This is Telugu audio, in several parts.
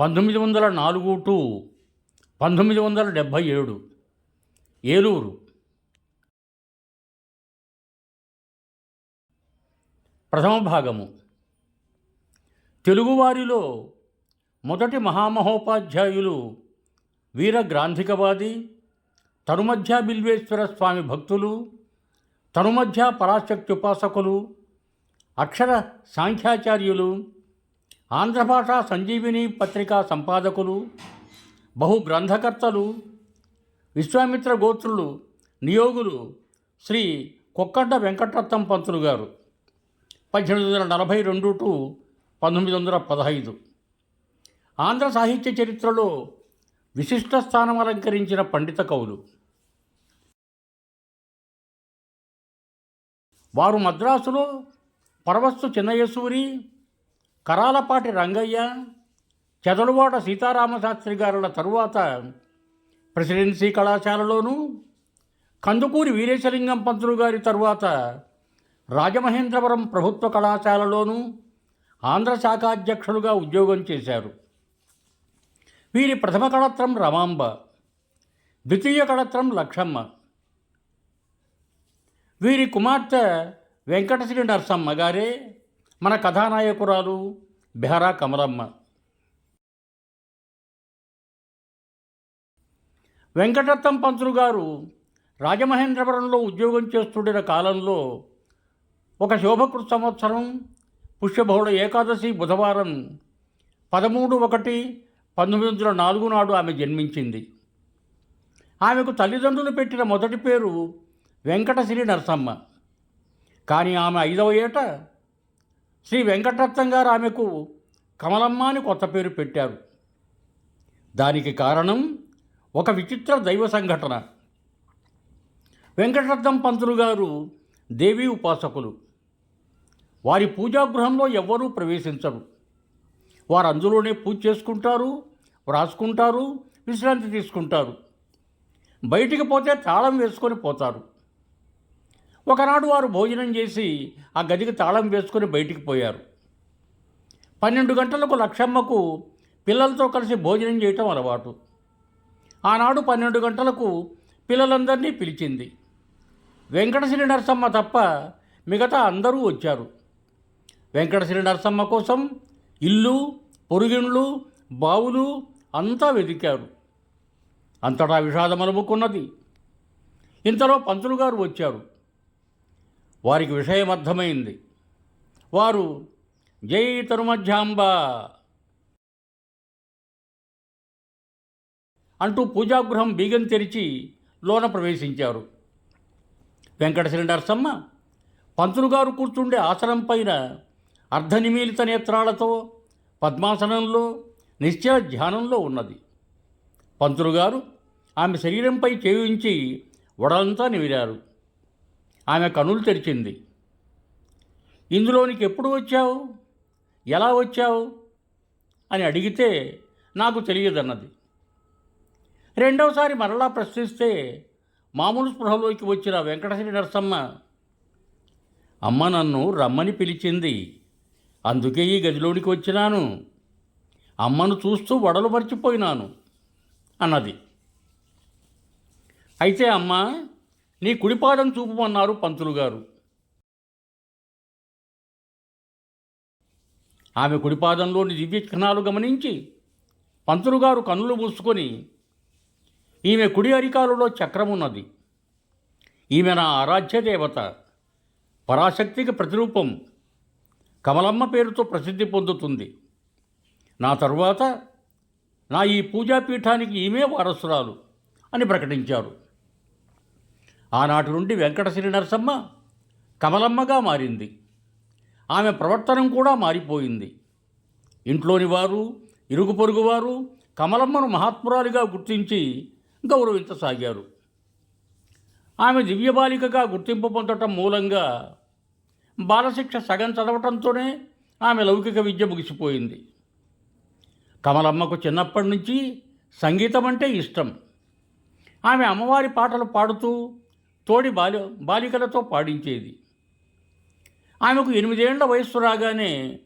పంతొమ్మిది వందల నాలుగు టు పంతొమ్మిది వందల డెబ్భై ఏడు. ఏలూరు. ప్రథమ భాగము. తెలుగువారిలో మొదటి మహామహోపాధ్యాయులు వీర గ్రాంధికవాది తనుమధ్య బిల్వేశ్వర స్వామి భక్తులు తనుమధ్య పరాశక్తి ఉపాసకులు అక్షర సాంఖ్యాచార్యులు ఆంధ్రభాష సంజీవిని పత్రికా సంపాదకులు బహు గ్రంథకర్తలు విశ్వామిత్ర గోత్రులు నియోగులు శ్రీ కొక్కంట వెంకటరత్నం పంతులు గారు. పద్దెనిమిది వందల నలభై రెండు టు పంతొమ్మిది వందల పదహైదు. ఆంధ్ర సాహిత్య చరిత్రలో విశిష్ట స్థానం అలంకరించిన పండిత కవులు. వారు మద్రాసులో పరవస్తు చిన్నయసూరి కరాలపాటి రంగయ్య చెదలువాడ సీతారామశాస్త్రి గారుల తరువాత ప్రెసిడెన్సీ కళాశాలలోనూ కందుకూరి వీరేశలింగం పంతులు గారి తరువాత రాజమహేంద్రవరం ప్రభుత్వ కళాశాలలోనూ ఆంధ్ర శాఖాధ్యక్షులుగా ఉద్యోగం చేశారు. వీరి ప్రథమ కళత్రం రమాంబ ద్వితీయ కళత్రం లక్షమ్మ. వీరి కుమార్తె వెంకటశ్రీ నరసమ్మ గారే మన కథానాయకురాలు బెహరా కమలమ్మ. వెంకటరత్నం పంతులు గారు రాజమహేంద్రవరంలో ఉద్యోగం చేస్తుండిన కాలంలో ఒక శోభకృత సంవత్సరం పుష్యబహుళ ఏకాదశి బుధవారం పదమూడు ఒకటి పంతొమ్మిది వందల నాలుగు నాడు ఆమె జన్మించింది. ఆమెకు తల్లిదండ్రులు పెట్టిన మొదటి పేరు వెంకటశ్రీ నరసమ్మ. కానీ ఆమె ఐదవ ఏట శ్రీ వెంకటరత్నం గారు ఆమెకు కమలమ్మ అని కొత్త పేరు పెట్టారు. దానికి కారణం ఒక విచిత్ర దైవ సంఘటన. వెంకటరత్నం పంతులు గారు దేవీ ఉపాసకులు. వారి పూజాగృహంలో ఎవ్వరూ ప్రవేశించరు. వారు అందులోనే పూజ చేసుకుంటారు వ్రాసుకుంటారు విశ్రాంతి తీసుకుంటారు. బయటికి పోతే తాళం వేసుకొని పోతారు. ఒకనాడు వారు భోజనం చేసి ఆ గదికి తాళం వేసుకొని బయటికి పోయారు. పన్నెండు గంటలకు లక్షమ్మకు పిల్లలతో కలిసి భోజనం చేయటం అలవాటు. ఆనాడు పన్నెండు గంటలకు పిల్లలందరినీ పిలిచింది. వెంకటశ్రీ నరసమ్మ తప్ప మిగతా అందరూ వచ్చారు. వెంకటశ్రీ నరసమ్మ కోసం ఇల్లు పొరుగిండ్లు బావులు అంతా వెతికారు. అంతటా విషాదం అలుముకున్నది. ఇంతలో పంతులు గారు వచ్చారు. వారికి విషయం అర్థమైంది వారు జై తరుమధ్యాంబ అంటూ పూజాగృహం బీగం తెరిచి లోన ప్రవేశించారు. వెంకటశ్రీ నరసమ్మ పంతులు గారు కూర్చుండే ఆసనం పైన అర్ధనిమీలిత నేత్రాలతో పద్మాసనంలో నిశ్చల ధ్యానంలో ఉన్నది. పంతులు గారు ఆమె శరీరంపై చేయించి వడలంతా నిమిరారు. ఆమె కనులు తెరిచింది. ఇందులోనికి ఎప్పుడు వచ్చావు? ఎలా వచ్చావు? అని అడిగితే నాకు తెలియదన్నది. రెండవసారి మరలా ప్రశ్నిస్తే మామూలు స్పృహలోకి వచ్చిన వెంకటశ్రీ నరసమ్మ అమ్మ నన్ను రమ్మని పిలిచింది. అందుకే ఈ గదిలోనికి వచ్చినాను. అమ్మను చూస్తూ వడలు మర్చిపోయినాను అన్నది. అయితే అమ్మ నీ కుడిపాదం చూపమన్నారు పంతులు గారు. ఆమె కుడిపాదంలోని దివ్య చిహ్నాలు గమనించి పంతులు గారు కన్నులు మూసుకొని ఈమె కుడి అరికాలులో చక్రమున్నది. ఈమె నా ఆరాధ్య దేవత పరాశక్తికి ప్రతిరూపం కమలమ్మ పేరుతో ప్రసిద్ధి పొందుతుంది. నా తరువాత నా ఈ పూజాపీఠానికి ఈమె వారసురాలు అని ప్రకటించారు. ఆనాటి నుండి వెంకటశ్రీ నరసమ్మ కమలమ్మగా మారింది. ఆమె ప్రవర్తనం కూడా మారిపోయింది. ఇంట్లోని వారు ఇరుగు పొరుగు వారు కమలమ్మను మహాత్మురాలిగా గుర్తించి గౌరవించసాగారు. ఆమె దివ్యబాలికగా గుర్తింపు పొందటం మూలంగా బాలశిక్ష సగం చదవటంతోనే ఆమె లౌకిక విద్య ముగిసిపోయింది. కమలమ్మకు చిన్నప్పటి నుంచి సంగీతం అంటే ఇష్టం. ఆమె అమ్మవారి పాటలు పాడుతూ తోడి బాలి బాలికలతో పాడించేది. ఆమెకు ఎనిమిదేళ్ళ వయస్సు రాగానే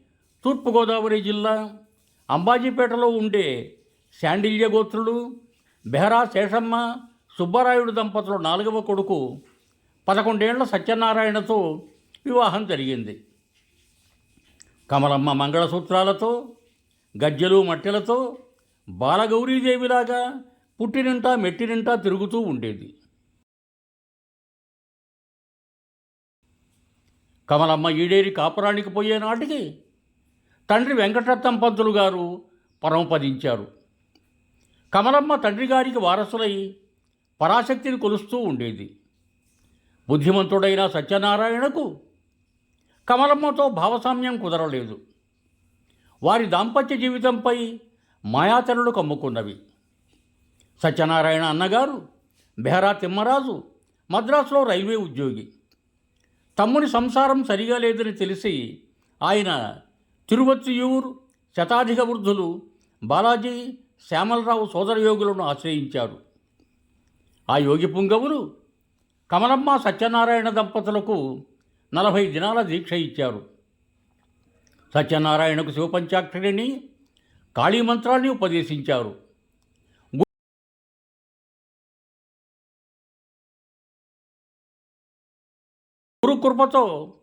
తూర్పుగోదావరి జిల్లా అంబాజీపేటలో ఉండే శాండిల్య గోత్రుడు బెహరా శేషమ్మ సుబ్బరాయుడు దంపతుల నాలుగవ కొడుకు పదకొండేళ్ళ సత్యనారాయణతో వివాహం జరిగింది. కమలమ్మ మంగళసూత్రాలతో గజ్జెలు మట్టెలతో బాలగౌరీదేవిలాగా పుట్టినింటా మెట్టినింటా తిరుగుతూ ఉండేది. కమలమ్మ ఈడేరి కాపురానికి పోయే నాటికి తండ్రి వెంకటరత్నం పంతులు గారు పరమపదించారు. కమలమ్మ తండ్రి గారికి వారసులై పరాశక్తిని కొలుస్తూ ఉండేది. బుద్ధిమంతుడైన సత్యనారాయణకు కమలమ్మతో భావసామ్యం కుదరలేదు. వారి దాంపత్య జీవితంపై మాయాచరులు కమ్ముకున్నవి. సత్యనారాయణ అన్నగారు బెహరా తిమ్మరాజు మద్రాసులో రైల్వే ఉద్యోగి. తమ్ముని సంసారం సరిగా లేదని తెలిసి ఆయన తిరువత్తియూర్ శతాధిక వృద్ధులు బాలాజీ శ్యామలరావు సోదరయోగులను ఆశ్రయించారు. ఆ యోగి పుంగవులు కమలమ్మ సత్యనారాయణ దంపతులకు నలభై దినాల దీక్ష ఇచ్చారు. సత్యనారాయణకు శివపంచాక్షరిని కాళీ మంత్రాన్ని ఉపదేశించారు. కృపతో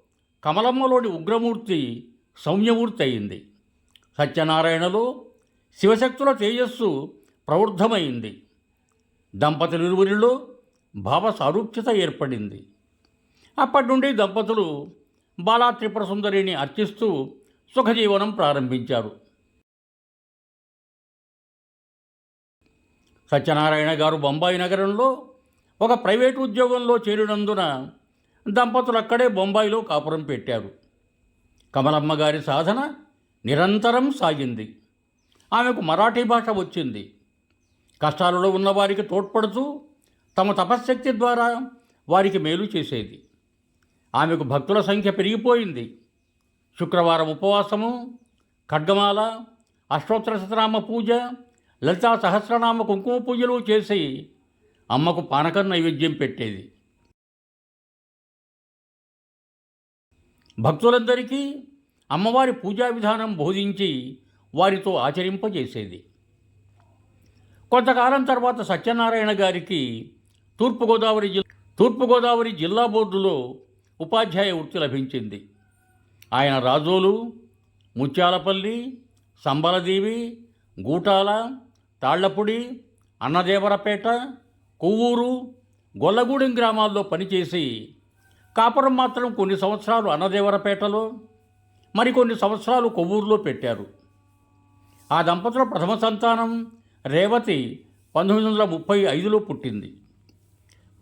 కమలమ్మలోని ఉగ్రమూర్తి సౌమ్యమూర్తి అయింది. సత్యనారాయణలో శివశక్తుల తేజస్సు ప్రవృద్ధమైంది దంపతులిరువురిలో భావ సారూప్యత ఏర్పడింది. అప్పటి నుండి దంపతులు బాలా త్రిపుర సుందరిని అర్చిస్తూ సుఖజీవనం ప్రారంభించారు. సత్యనారాయణ గారు బొంబాయి నగరంలో ఒక ప్రైవేటు ఉద్యోగంలో చేరినందున దంపతులు అక్కడే బొంబాయిలో కాపురం పెట్టారు. కమలమ్మ గారి సాధన నిరంతరం సాగింది. ఆమెకు మరాఠీ భాష వచ్చింది. కష్టాలలో ఉన్నవారికి తోడ్పడుతూ తమ తపశ్శక్తి ద్వారా వారికి మేలు చేసేది. ఆమెకు భక్తుల సంఖ్య పెరిగిపోయింది. శుక్రవారం ఉపవాసము ఖడ్గమాల అష్టోత్తర శతనామ పూజ లలితా సహస్రనామ కుంకుమ పూజలు చేసి అమ్మకు పానకం నైవేద్యం పెట్టేది. భక్తులందరికీ అమ్మవారి పూజా విధానం బోధించి వారితో ఆచరింపజేసేది. కొంతకాలం తర్వాత సత్యనారాయణ గారికి తూర్పుగోదావరి జిల్లా తూర్పుగోదావరి జిల్లా బోర్డులో ఉపాధ్యాయ వృత్తి లభించింది. ఆయన రాజోలు ముత్యాలపల్లి సంబలదేవి గూటాల తాళ్ళపూడి అన్నదేవరపేట కొవ్వూరు గొల్లగూడెం గ్రామాల్లో పనిచేసి కాపురం మాత్రం కొన్ని సంవత్సరాలు అన్నదేవరపేటలో మరికొన్ని సంవత్సరాలు కొవ్వూరులో పెట్టారు. ఆ దంపతుల ప్రథమ సంతానం రేవతి పంతొమ్మిది వందల ముప్పై ఐదులో పుట్టింది.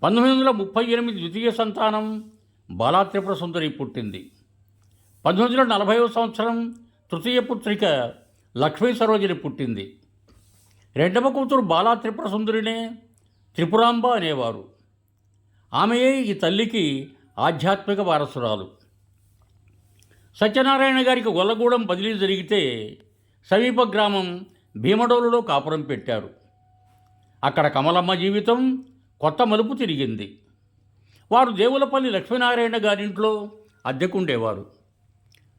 పంతొమ్మిది వందల ముప్పై ఎనిమిది ద్వితీయ సంతానం బాలాత్రిపుర సుందరి పుట్టింది. పంతొమ్మిది వందల నలభైవ సంవత్సరం తృతీయ పుత్రిక లక్ష్మీ సరోజిని పుట్టింది. రెండవ కూతురు బాలా త్రిపుర సుందరినే త్రిపురాంబ అనేవారు. ఆమెయే ఈ తల్లికి ఆధ్యాత్మిక వారసురాలు. సత్యనారాయణ గారికి గొల్లగూడెం బదిలీ జరిగితే సమీప గ్రామం భీమడోలులో కాపురం పెట్టారు. అక్కడ కమలమ్మ జీవితం కొత్త మలుపు తిరిగింది. వారు దేవులపల్లి లక్ష్మీనారాయణ గారింట్లో అద్దెకుండేవారు.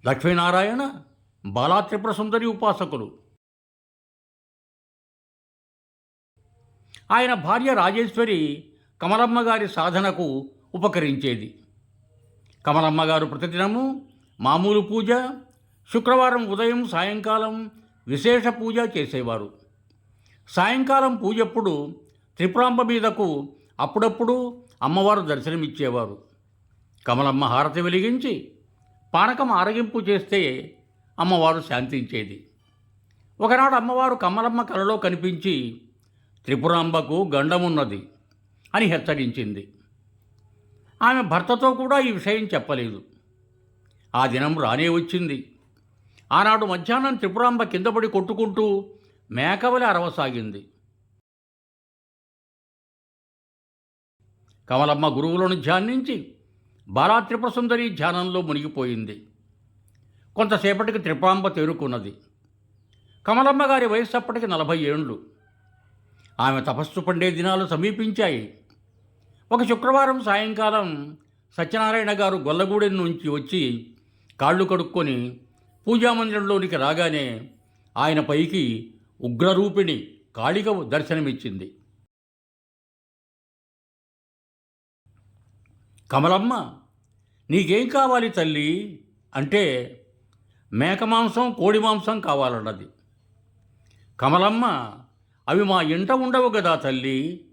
లక్ష్మీనారాయణ బాలా త్రిపుర సుందరి ఉపాసకులు. ఆయన భార్య రాజేశ్వరి కమలమ్మ గారి సాధనకు ఉపకరించేది. కమలమ్మ గారు ప్రతిదినము మామూలు పూజ శుక్రవారం ఉదయం సాయంకాలం విశేష పూజ చేసేవారు. సాయంకాలం పూజప్పుడు త్రిపురాంబ మీదకు అప్పుడప్పుడు అమ్మవారు దర్శనమిచ్చేవారు. కమలమ్మ హారతి వెలిగించి పానకం ఆరగింపు చేస్తే అమ్మవారు శాంతించేది. ఒకనాడు అమ్మవారు కమలమ్మ కలలో కనిపించి త్రిపురాంబకు గండమున్నది అని హెచ్చరించింది. ఆమె భర్తతో కూడా ఈ విషయం చెప్పలేదు. ఆ దినం రానే వచ్చింది. ఆనాడు మధ్యాహ్నం త్రిపురాంబ కిందపడి కొట్టుకుంటూ మేకవలి అరవసాగింది. కమలమ్మ గురువులను ధ్యానించి బాలా త్రిపురసుందరి ధ్యానంలో మునిగిపోయింది. కొంతసేపటికి త్రిపాంబ తేరుకున్నది. కమలమ్మ గారి వయస్సు అప్పటికి నలభై ఏండ్లు ఆమె తపస్సు పండే దినాలు సమీపించాయి. ఒక శుక్రవారం సాయంకాలం సత్యనారాయణ గారు గొల్లగూడెం నుంచి వచ్చి కాళ్ళు కడుక్కొని పూజామందిరంలోనికి రాగానే ఆయన పైకి ఉగ్రరూపిణి కాళిక దర్శనమిచ్చింది. కమలమ్మ నీకేం కావాలి తల్లి? అంటే మేక మాంసం కోడి మాంసం కావాలన్నది. కమలమ్మ అవి మా ఇంట ఉండవు కదా తల్లి.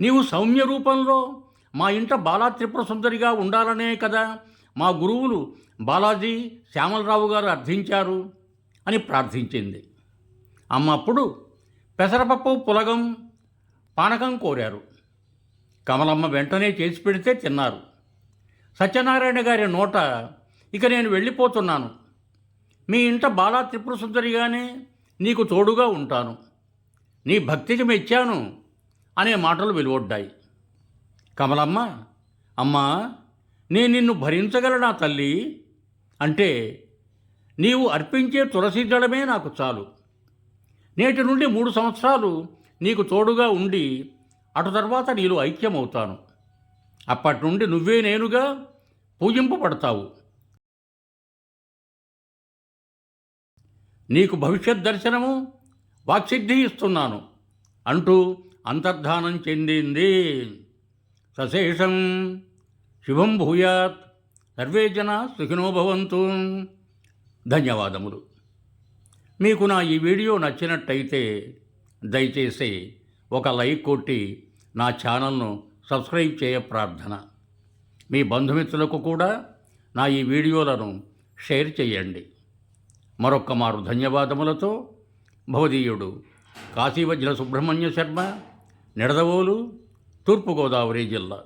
నీవు సౌమ్య రూపంలో మా ఇంట బాలా త్రిపుర సుందరిగా ఉండాలనే కదా మా గురువులు బాలాజీ శ్యామలరావు గారు అర్థించారు అని ప్రార్థించింది. అమ్మ అప్పుడు పెసరపప్పు పులగం పానకం కోరారు. కమలమ్మ వెంటనే చేసి పెడితే తిన్నారు. సత్యనారాయణ గారి నోట ఇక నేను వెళ్ళిపోతున్నాను. మీ ఇంట బాలా త్రిపుర సుందరిగానే నీకు తోడుగా ఉంటాను. నీ భక్తికి మెచ్చాను. అనే మాటలు వెలువడ్డాయి. కమలమ్మ అమ్మా నేను నిన్ను భరించగలనా తల్లి? అంటే నీవు అర్పించే తులసి నాకు చాలు. నేటి నుండి మూడు సంవత్సరాలు నీకు తోడుగా ఉండి అటు తర్వాత నీలో ఐక్యమవుతాను. అప్పటి నుండి నువ్వే నేనుగా పూజింపబడతావు నీకు భవిష్యత్ దర్శనము వాక్సిద్ధి ఇస్తున్నాను అంటూ అంతర్ధానం చెందింది. సశేషం శుభం భూయాత్. సర్వే జన సుఖినోభవంతు ధన్యవాదములు. మీకు నా ఈ వీడియో నచ్చినట్టయితే దయచేసి ఒక లైక్ కొట్టి నా ఛానల్ను సబ్స్క్రైబ్ చేయ ప్రార్థన. మీ బంధుమిత్రులకు కూడా నా ఈ వీడియోలను షేర్ చేయండి. మరొక్క మారు ధన్యవాదములతో భవదీయుడు కాశీవజ్ర సుబ్రహ్మణ్య శర్మ నిడదవోలు తూర్పుగోదావరి జిల్లా.